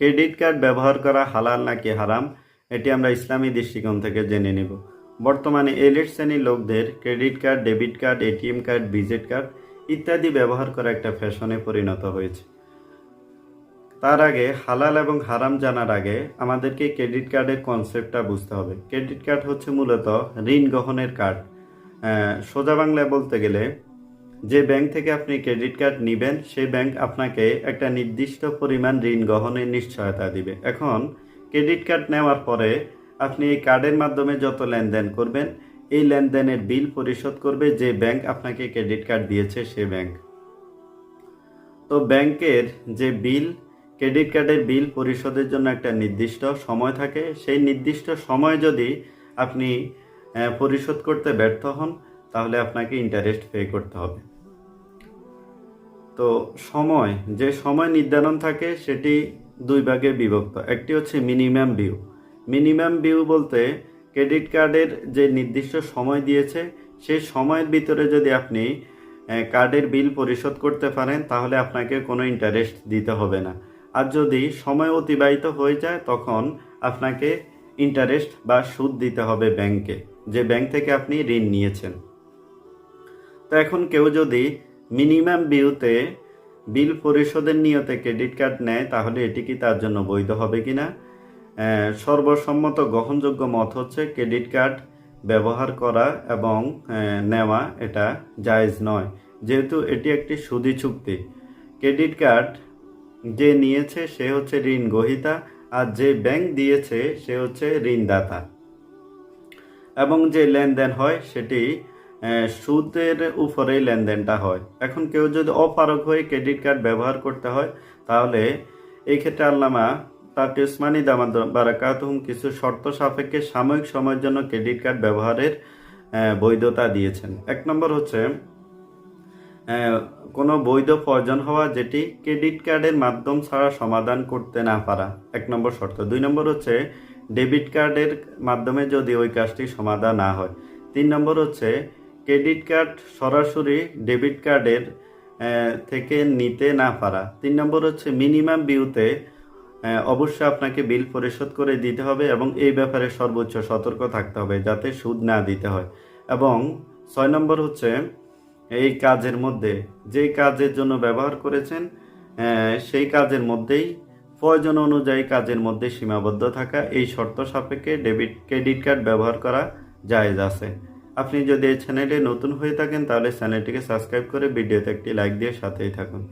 Credit card ব্যবহার করা হালাল নাকি হারাম, এটি আমরা ইসলামী দৃষ্টিকোণ থেকে জেনে নেব। বর্তমানে এলিট শ্রেণির লোকদের credit card, debit card, ATM card, visit card ইত্যাদি ব্যবহার করা একটা ফ্যাশনে পরিণত হয়েছে। তার আগে হালাল এবং হারাম জানার আগে আমাদেরকে ক্রেডিট কার্ডের কনসেপ্টটা বুঝতে হবে। ক্রেডিট কার্ড হচ্ছে মূলত ঋণ গ্রহণের কার্ড। সোজা বাংলায় বলতে গেলে যে ব্যাংক থেকে আপনি ক্রেডিট কার্ড নেবেন, সেই ব্যাংক আপনাকে একটা নির্দিষ্ট পরিমাণ ঋণ গ্রহণের নিশ্চয়তা দিবে। এখন, ক্রেডিট কার্ড নেওয়ার পরে আপনি এই কার্ডের মাধ্যমে যত লেনদেন করবেন, এই লেনদেনের বিল পরিশোধ করবে যে ব্যাংক আপনাকে ক্রেডিট কার্ড দিয়েছে, সে ব্যাংক। তো ব্যাংকের যে বিল, ক্রেডিট কার্ডের বিল পরিশোধের জন্য একটা নির্দিষ্ট সময় থাকে। সেই নির্দিষ্ট সময় যদি আপনি পরিশোধ করতে ব্যর্থ হন তাহলে আপনাকে ইন্টারেস্ট পে করতে হবে। তো সময়, যে সময় নির্ধারণ থাকে সেটি দুই ভাগে বিভক্ত। একটি হচ্ছে মিনিমাম ভিউ মিনিমাম ভিউ বলতে ক্রেডিট কার্ডের যে নির্দিষ্ট সময় দিয়েছে, সেই সময়ের ভিতরে যদি আপনি কার্ডের বিল পরিশোধ করতে পারেন, তাহলে আপনাকে কোনো ইন্টারেস্ট দিতে হবে না। আর যদি সময় অতিবাহিত হয়ে যায়, তখন আপনাকে ইন্টারেস্ট বা সুদ দিতে হবে ব্যাংকে যে ব্যাংক থেকে আপনি ঋণ নিয়েছেন। তো এখন কেউ যদি মিনিমাম বিউতে বিল পরিশোধের নিয়তে ক্রেডিট কার্ড নেয় তাহলে এটি কি তার জন্য বৈধ হবে কিনা? আহ, সর্বসম্মত গ্রহণযোগ্য মত হচ্ছে ক্রেডিট কার্ড ব্যবহার করা এবং নেওয়া এটা জায়েজ নয়। যেহেতু এটি একটি সুদি চুক্তি। ক্রেডিট কার্ড যে নিয়েছে সে হচ্ছে ঋণ গ্রহীতা আর যে ব্যাংক দিয়েছে সে হচ্ছে ঋণদাতা। এবং যে লেনদেন হয় সেটি সুদের উপরেই লেনদেনটা হয়। এখন কেউ যদি অপারক হয়ে ক্রেডিট কার্ড ব্যবহার করতে হয়, তাহলে এই ক্ষেত্রে আল্লামা তাকে উসমানী দামাদ বারাকাতুম কিছু শর্ত সাপেক্ষে সাময়িক সময়ের জন্য ক্রেডিট কার্ড ব্যবহারের বৈধতা দিয়েছেন। এক নম্বর হচ্ছে কোনো বৈধ প্রয়োজন হওয়া যেটি ক্রেডিট কার্ডের মাধ্যম ছাড়া সমাধান করতে না পারা। এক নম্বর শর্ত। দুই নম্বর হচ্ছে, ডেবিট কার্ডের মাধ্যমে যদি ওই কাজটি সমাধান না হয়। তিন নম্বর হচ্ছে ক্রেডিট কার্ড সরাসরি ডেবিট কার্ডের থেকে নিতে না পারা। তিন নম্বর হচ্ছে মিনিমাম বিউতে অবশ্যই আপনাকে বিল পরিশোধ করে দিতে হবে এবং এই ব্যাপারে সর্বোচ্চ সতর্ক থাকতে হবে যাতে সুদ না দিতে হয়। এবং ছয় নম্বর হচ্ছে এই কাজের মধ্যে, যে কাজের জন্য ব্যবহার করেছেন সেই কাজের মধ্যেই, প্রয়োজন অনুযায়ী কাজের মধ্যে সীমাবদ্ধ থাকা, এই শর্ত সাপেক্ষে ডেবিট, ক্রেডিট কার্ড ব্যবহার করা জায়েজ আছে। আপনি যদি এই চ্যানেলে নতুন হয়ে থাকেন, তাহলে চ্যানেলটিকে সাবস্ক্রাইব করে ভিডিওতে একটি লাইক দিয়ে সাথেই থাকুন।